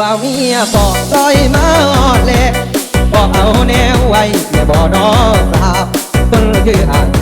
ว่าเมียบอกซอยมาออดแลบอกเอาแนวไว้แม่บ่นอสาวเพิ่งคืออ่าน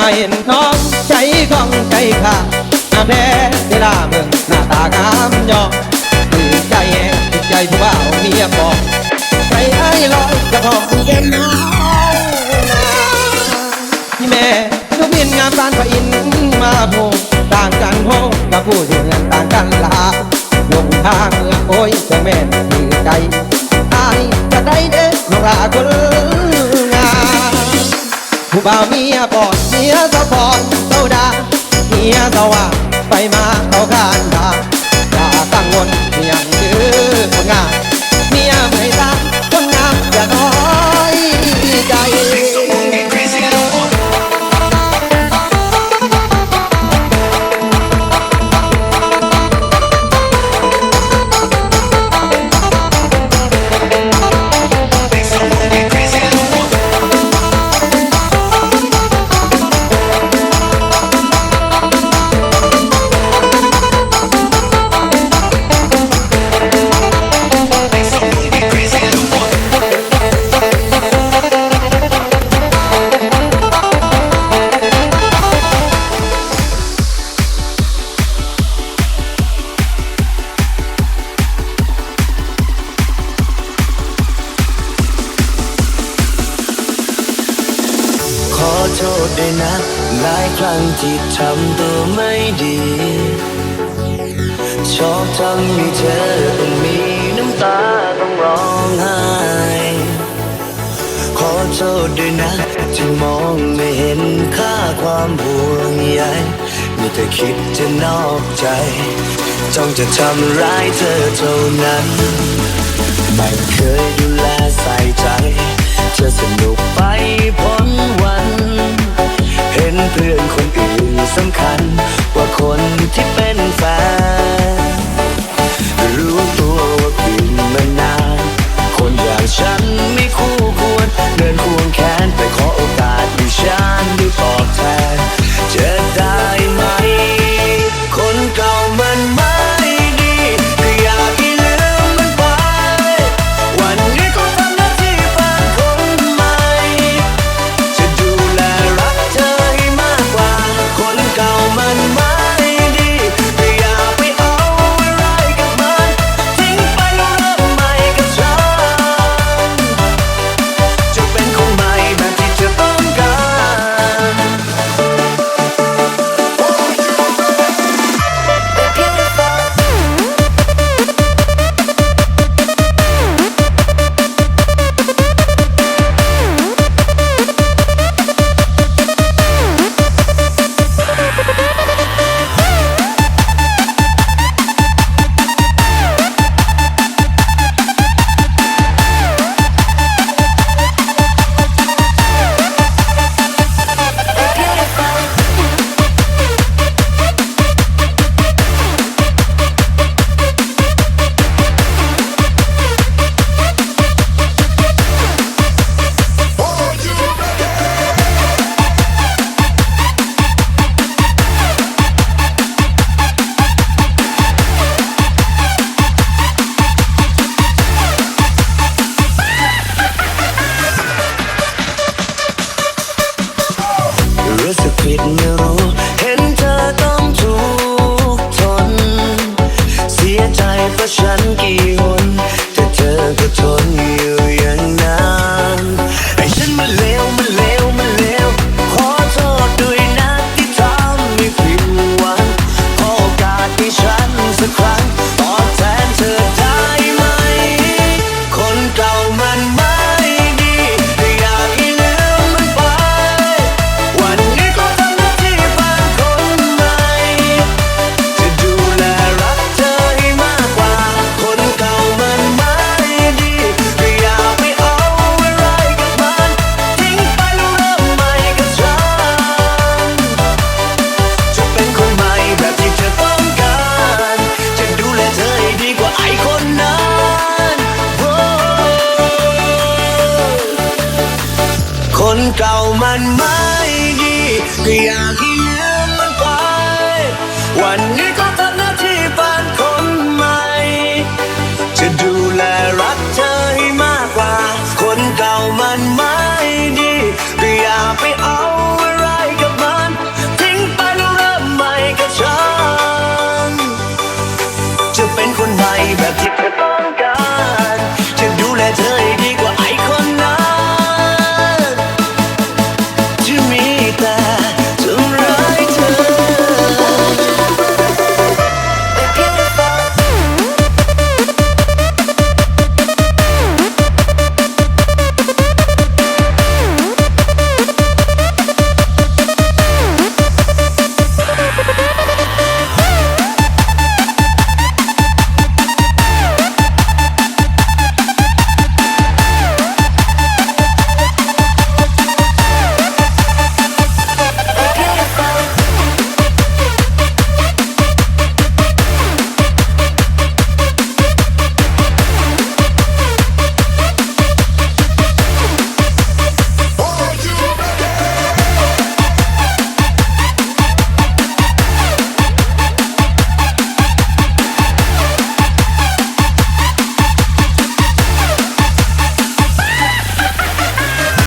าเห็นน้องใจของใจข้าดอาแท้เวลาเมืองหน้าตางามยอถือใจแหงใจผู้บ่าวเมียบอกใจไอ้ลอยกระทอง ผู้บ่าวเมียบอดเมียสะพอนเต้าดาเมียสว่าไปมาเขาขางทางอย่าตั้งงนเมียงคือคนงาน อโทษด้วยนะ หลายครั้งที่ทำตัวไม่ดี ชอบทำให้เธอต้องมีน้ำตาต้องร้องไห้ ขอโทษด้วยนะ ที่มองไม่เห็นค่าความห่วงใยมีแต่คิดจะนอกใจ จ้องจะทำร้ายเธอเท่านั้น ไม่เคยดูแลใส่ใจ เธอสนุก quitting คนเก่ามันไม่ดีก็อยากให้ลืมมันไป วันนี้ก็